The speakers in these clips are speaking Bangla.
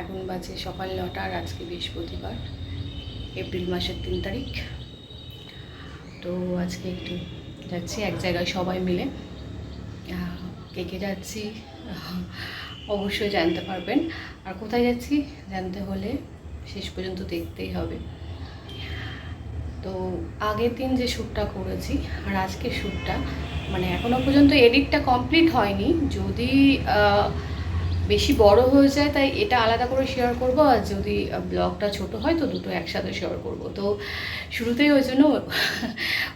এখন বাজে সকাল নটা আর আজকে বৃহস্পতিবার, এপ্রিল মাসের তিন তারিখ। তো আজকে একটু যাচ্ছি এক জায়গায় সবাই মিলে। কে কে যাচ্ছি? অবশ্যই জানতে পারবেন। আর কোথায় যাচ্ছি? জানতে হলে শেষ পর্যন্ত দেখতেই হবে। তো আগের দিন যে শ্যুটটা করেছি আর আজকের শ্যুটটা মানে এখনও পর্যন্ত এডিটটা কমপ্লিট হয়নি। যদি বেশি বড় হয়ে যায়, তাই এটা আলাদা করে শেয়ার করব। আর যদি ব্লগটা ছোট হয়, তো দুটো একসাথে শেয়ার করব। তো শুরুতেই ওই জন্য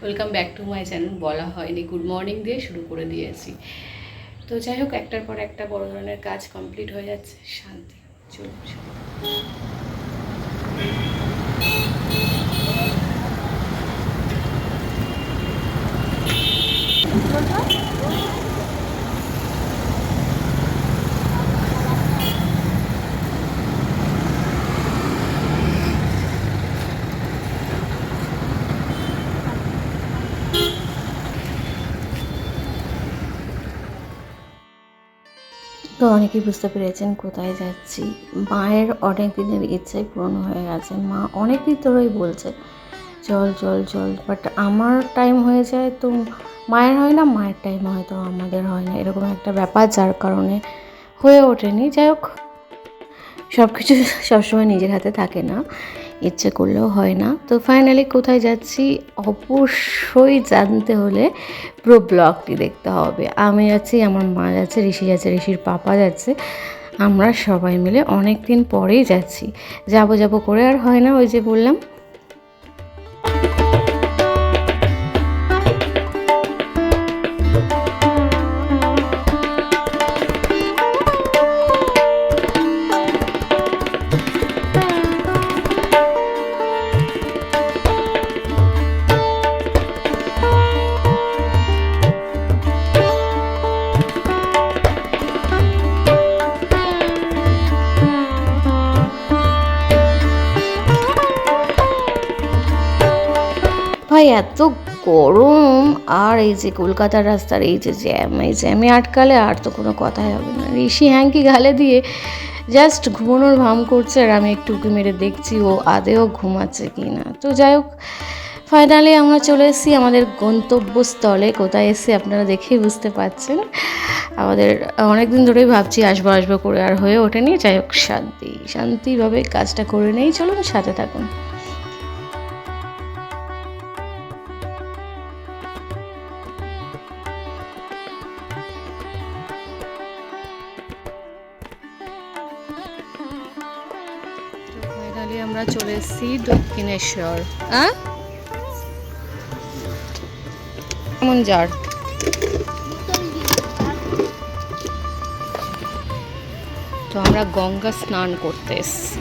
welcome back to my channel বলা হয়নি। গুড মর্নিং দিয়ে শুরু করে দিয়েছি। তো যাই হোক, একটার পর একটা বড় ধরনের কাজ কমপ্লিট হয়ে যাচ্ছে। শান্তি। চলুন অনেকেই বুঝতে পেরেছেন কোথায় যাচ্ছি। মায়ের অনেক দিনের ইচ্ছাই পূরণ হয়ে গেছে। মা অনেক দিন ধরেই বলছে, চল চল চল। বাট আমার টাইম হয়ে যায় তো মায়ের হয় না, মায়ের টাইম হয়তো আমাদের হয় না। এরকম একটা ব্যাপার যার কারণে হয়ে ওঠেনি। যাই হোক সব কিছু সবসময় নিজের হাতে থাকে না। ইচ্ছে করলেও হয় না। তো ফাইনালি কোথায় যাচ্ছি? অবশ্যই জানতে হলে পুরো ব্লগটি দেখতে হবে। আমি যাচ্ছি আমার মা যাচ্ছে, ঋষি যাচ্ছে, ঋষির পাপা যাচ্ছে। আমরা সবাই মিলে অনেক দিন পরেই যাচ্ছি। যাব যাব করে আর হয় না, ওই যে বললাম। ভাই এত গরম, আর এই যে কলকাতার রাস্তার এই যে জ্যাম, এই জ্যামে আটকালে আর তো কোনো কথাই হবে না। ঋষি হ্যাঙ্কি গালে দিয়ে জাস্ট ঘুমানোর ভাম করছে আর আমি একটু উঁকি মেরে দেখছি ও আদেও ঘুমাচ্ছে কি না। তো যাই হোক ফাইনালি আমরা চলে এসেছি আমাদের গন্তব্যস্থলে। কোথায় এসে আপনারা দেখেই বুঝতে পারছেন। আমাদের অনেক দিন ধরেই ভাবছি আসব আসব করে আর হয়ে ওঠেনি। যাই হোক, শান্তি, শান্তিভাবে কাজটা করে নেই। চলুন সাথে থাকুন। ফাইনালি আমরা চলে এসেছি দক্ষিণেশ্বর। হ্যাঁ কেমন যার তো আমরা গঙ্গা স্নান করতে এসেছি।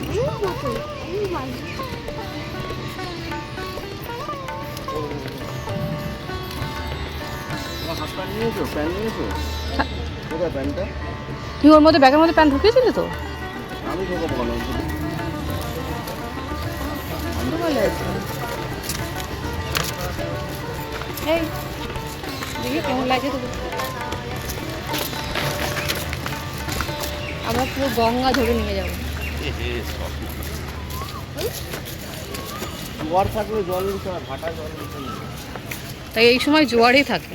তুই ওর মধ্যে ব্যাগের মধ্যে প্যান্ট ঢুকিয়েছিলি তো? আমি আমরা পুরো গঙ্গা ধরে নিয়ে যাব। জোয়ার থাকলে জল নিতে হয় ভাটা জল নিতে তাই এই সময় জোয়ারই থাকে।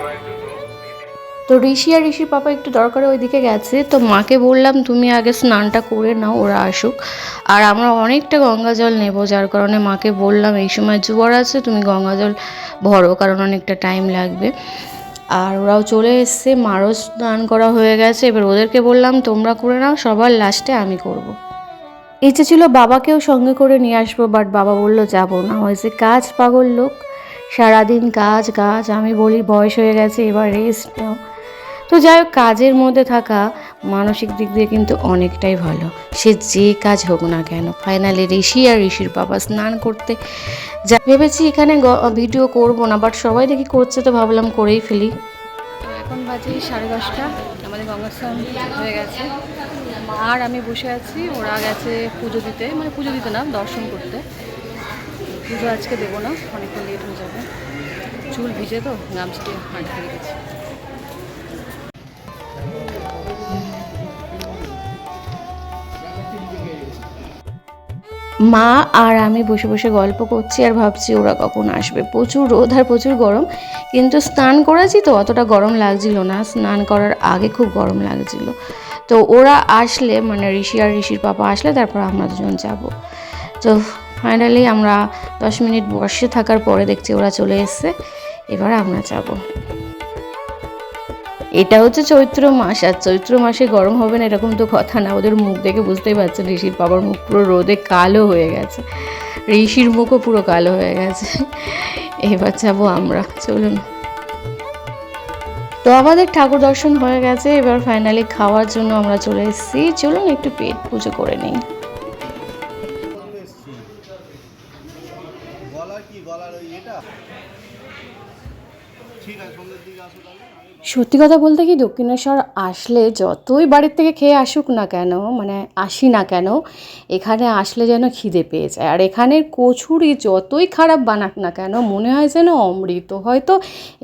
তো ঋষি আর ঋষির পাপা একটু দরকারে ওইদিকে গেছে, তো মাকে বললাম তুমি আগে স্নানটা করে নাও, ওরা আসুক। আর আমরা অনেকটা গঙ্গা জল নেব, যার কারণে মাকে বললাম এই সময় জোয়ার আছে, তুমি গঙ্গা জল ভরো, কারণ অনেকটা টাইম লাগবে। আর ওরাও চলে এসছে, মারও স্নান করা হয়ে গেছে, এবার ওদেরকে বললাম, তোমরা করে নাও, সবার লাস্টে আমি করব। ইচ্ছে ছিল বাবাকেও সঙ্গে করে নিয়ে আসব বাট বাবা বলল, যাব না। হয়েছে কাজ, পাগল লোক। সারাদিন কাজ কাজ, আমি বলি, বয়স হয়ে গেছে, এবার রেস্ট নাও। তো যাই হোক, কাজের মধ্যে থাকা মানসিক দিক দিয়ে কিন্তু অনেকটাই ভালো। সে যে কাজ হোক না কেন ফাইনালি ঋষি আর ঋষির বাবা স্নান করতে যা ভেবেছি এখানে ভিডিও করব না বাট সবাই দেখি করছে তো ভাবলাম করেই ফেলি। তো এখন বাজে সাড়ে দশটা, আমাদের গঙ্গা স্নান হয়ে গেছে। আর আমি বসে আছি, ওরা গেছে পুজো দিতে মানে পুজো দিতে না, দর্শন করতে। পুজো আজকে দেবো না, অনেকটা লেট হয়ে যাবে। চুল ভিজে তো গামছাটি আটকে রেখেছি মা আর আমি বসে বসে গল্প করছি আর ভাবছি ওরা কখন আসবে। প্রচুর রোদ আর প্রচুর গরম। কিন্তু স্নান করেছি তো, অতটা গরম লাগছিল না। স্নান করার আগে খুব গরম লাগছিল। তো ওরা আসলে মানে ঋষি আর ঋষির পাপা আসলে তারপর আমরা দুজন যাব। তো ফাইনালি আমরা দশ মিনিট বসে থাকার পরে দেখছি ওরা চলে এসছে। এবার আমরা যাব। এটা হচ্ছে চৈত্র মাস, আর চৈত্র মাসে গরম হবে না এরকম তো কথা না। ওদের মুখ দেখে বুঝতেই পারছেন, ঋষির বাবার মুখ পুরো রোদে কালো হয়ে গেছে। ঋষির মুখও পুরো কালো হয়ে গেছে। এবার যাব আমরা, চলুন। তো আমাদের ঠাকুর দর্শন হয়ে গেছে, এবার ফাইনালি খাওয়ার জন্য আমরা চলে এসেছি। চলুন একটু পেট পুজো করে নিই। ঠিক আছে সত্যি কথা বলতে কি, দক্ষিণেশ্বর আসলে যতই বাড়ির থেকে খেয়ে আসুক না কেন মানে আসি না কেন, এখানে আসলে যেন খিদে পেয়ে যায়। আর এখানের কচুরি যতই খারাপ বানাক না কেন, মনে হয় যেন অমৃত। হয়তো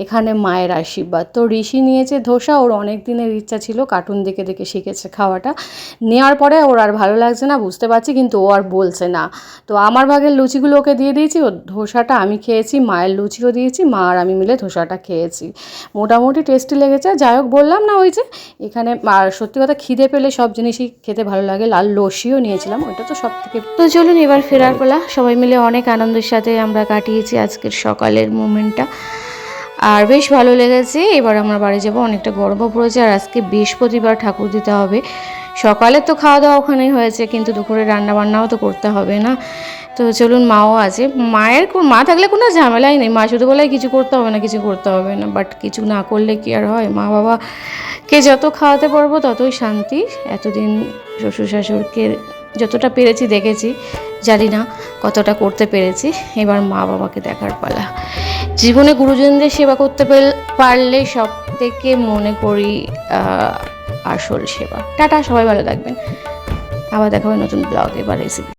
এখানে মায়ের আশীর্বাদ। তো ঋষি নিয়েছে ধোসা, ওর অনেক দিনের ইচ্ছা ছিল কার্টুন দেখে দেখে শিখেছে খাওয়াটা। নেওয়ার পরে ওর আর ভালো লাগছে না, বুঝতে পারছি, কিন্তু ও আর বলছে না। তো আমার ভাগের লুচিগুলো ওকে দিয়ে দিয়েছি, ও ধোসাটা আমি খেয়েছি, মায়ের লুচিও দিয়েছি, মা আর আমি মিলে ধোসাটা খেয়েছি। মোটামুটি টেস্টি লেগেছে। যাই হোক, বললাম না ওই যে, এখানে, আর সত্যি কথা খিদে পেলে সব জিনিসই খেতে ভালো লাগে। লাল লসিও নিয়েছিলাম, ওইটা তো সব থেকে তো চলুন এবার ফেরার পালা। সবাই মিলে অনেক আনন্দের সাথে আমরা কাটিয়েছি আজকের সকালের মোমেন্টটা। আর বেশ ভালো লেগেছে। এবার আমরা বাড়ি যাব, অনেকটা গরমও পড়েছে, আর আজকে বৃহস্পতিবার ঠাকুর দিতে হবে। সকালে তো খাওয়া দাওয়া ওখানেই হয়েছে, কিন্তু দুপুরে রান্না বান্নাও তো করতে হবে না। তো চলুন মাও আছে। মায়ের মা থাকলে কোনো ঝামেলাই নেই। মা শুধু বলে কিছু করতে হবে না, কিছু করতে হবে না। বাট কিছু না করলে কি আর হয়? মা বাবাকে যত খাওয়াতে পারব ততই শান্তি। এতদিন শ্বশুর শাশুড়কে যতটা পেরেছি দেখেছি, জানি না কতটা করতে পেরেছি। এবার মা বাবাকে দেখার পালা। জীবনে গুরুজনদের সেবা করতে পারলে সব থেকে মনে করি আসল সেবা। টাটা, সবাই ভালো থাকবেন। আবার দেখা হবে নতুন ব্লগে বা রেসিপি